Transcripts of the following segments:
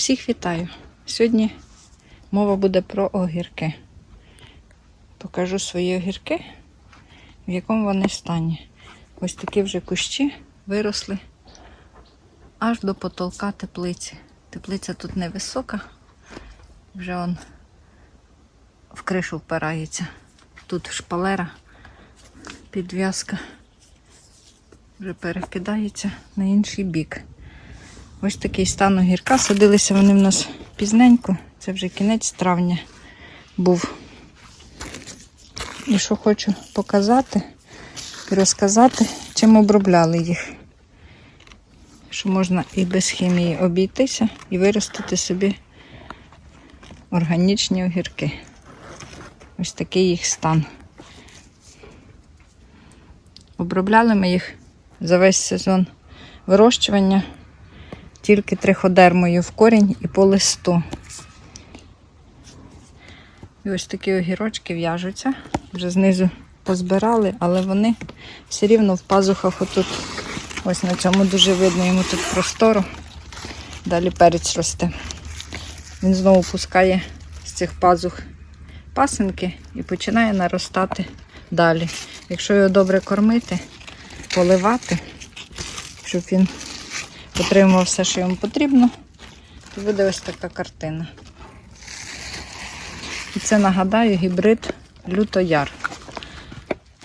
Всіх вітаю! Сьогодні мова буде про огірки. Покажу свої огірки, в якому вони стані. Ось такі вже кущі виросли аж до потолка теплиці. Теплиця тут невисока, вже он в кришу впирається. Тут шпалера, підв'язка вже перекидається на інший бік. Ось такий стан огірка. Садилися вони в нас пізненько. Це вже кінець травня був. І що хочу показати і розказати, чим обробляли їх. Що можна і без хімії обійтися і виростити собі органічні огірки. Ось такий їх стан. Обробляли ми їх за весь сезон вирощування тільки триходермою в корінь і по листу. І ось такі огірочки в'яжуться. Вже знизу позбирали, але вони все рівно в пазухах отут. Ось на цьому дуже видно йому тут простору. Далі перець росте. Він знову пускає з цих пазух пасинки і починає наростати далі. Якщо його добре кормити, поливати, щоб він отримував все, що йому потрібно, то буде ось така картина. І це нагадаю гібрид лютояр.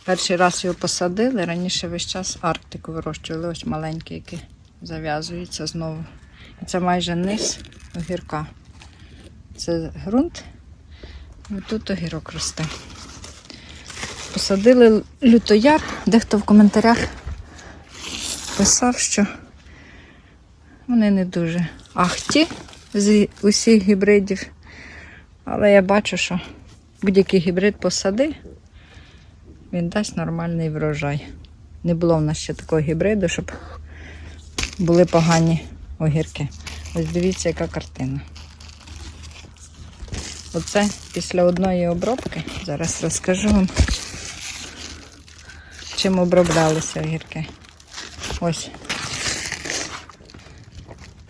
Перший раз його посадили, раніше весь час Арктику вирощували, ось маленький, який зав'язується знову. І це майже низ огірка. Це ґрунт, і тут огірок росте. Посадили лютояр, дехто в коментарях писав, що вони не дуже ахті з усіх гібридів. Але я бачу, що будь-який гібрид посади, він дасть нормальний врожай. Не було в нас ще такого гібриду, щоб були погані огірки. Ось дивіться, яка картина. Оце після одної обробки, зараз розкажу вам, чим оброблялися огірки. Ось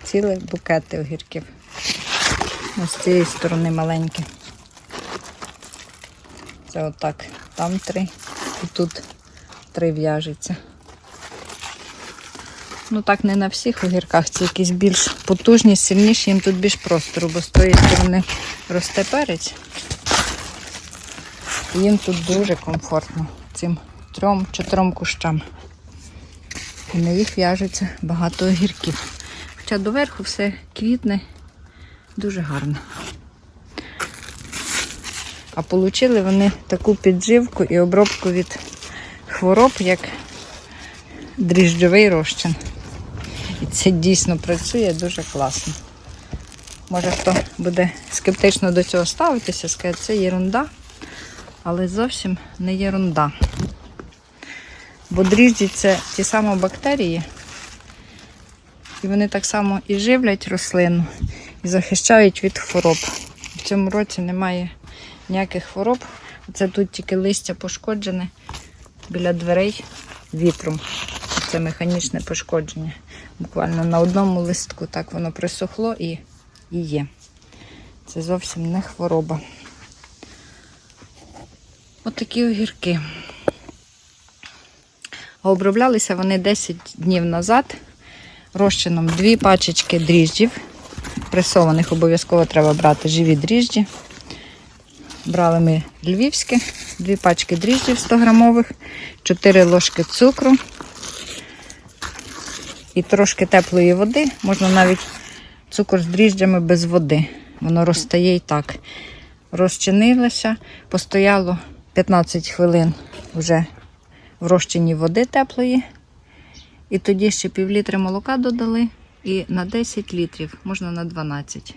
цілі букети огірків. Ось з цієї сторони маленькі. Це отак. Там три і тут три в'яжеться. Ну так не на всіх огірках, це якісь більш потужні, сильніші, їм тут більш простору, бо з тої сторони росте перець. І їм тут дуже комфортно цим трьом-чотирьом кущам. І на їх в'яжеться багато огірків. Хоча доверху все квітне, дуже гарно. А отримали вони таку підживку і обробку від хвороб, як дріжджовий розчин. І це дійсно працює дуже класно. Може хто буде скептично до цього ставитися, скаже, це єрунда, але зовсім не єрунда. Бо дріжджі це ті самі бактерії, і вони так само і живлять рослину, і захищають від хвороб. В цьому році немає ніяких хвороб. Це тут тільки листя пошкоджене біля дверей вітром. Це механічне пошкодження. Буквально на одному листку так воно присохло і, і є. Це зовсім не хвороба. Отакі огірки. А оброблялися вони 10 днів назад розчином дві пачечки дріжджів. Пресованих обов'язково треба брати живі дріжджі. Брали ми львівське, дві пачки дріжджів 100 грамових, 4 ложки цукру і трошки теплої води. Можна навіть цукор з дріжджами без води. Воно розтає і так. Розчинилося, постояло 15 хвилин вже в розчині води теплої. І тоді ще пів літри молока додали і на 10 літрів, можна на 12.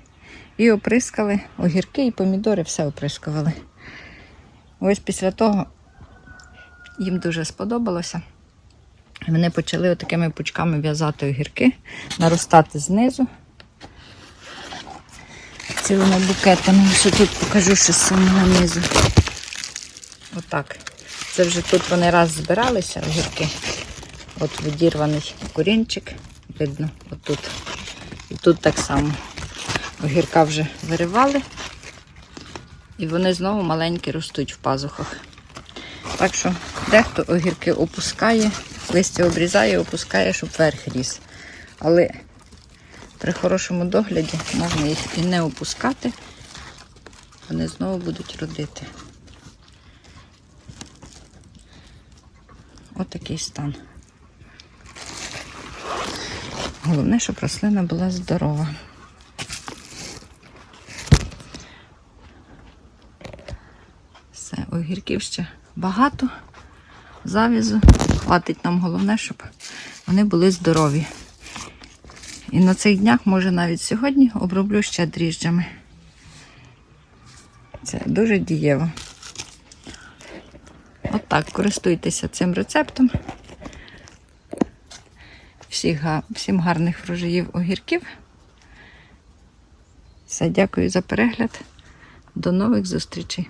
І оприскали огірки і помідори, все оприскували. Ось після того їм дуже сподобалося. Вони почали отакими пучками в'язати огірки, наростати знизу. Цілими букетами. Що тут покажу що з самого низу. Отак. Це вже тут вони раз збиралися огірки. От відірваний корінчик, видно, отут. І тут так само. огірка вже виривали. І вони знову маленькі ростуть в пазухах. Так що дехто огірки опускає, листя обрізає, опускає, щоб верх ріс. Але при хорошому догляді можна їх і не опускати, вони знову будуть родити. Отакий стан. Головне, щоб рослина була здорова. Все, огірків ще багато, завізу. Хватить нам головне, щоб вони були здорові. І на цих днях, може навіть сьогодні, оброблю ще дріжджами. Це дуже дієво. Отак, користуйтеся цим рецептом. Всіх, всім гарних врожаїв огірків. Все, дякую за перегляд. До нових зустрічей.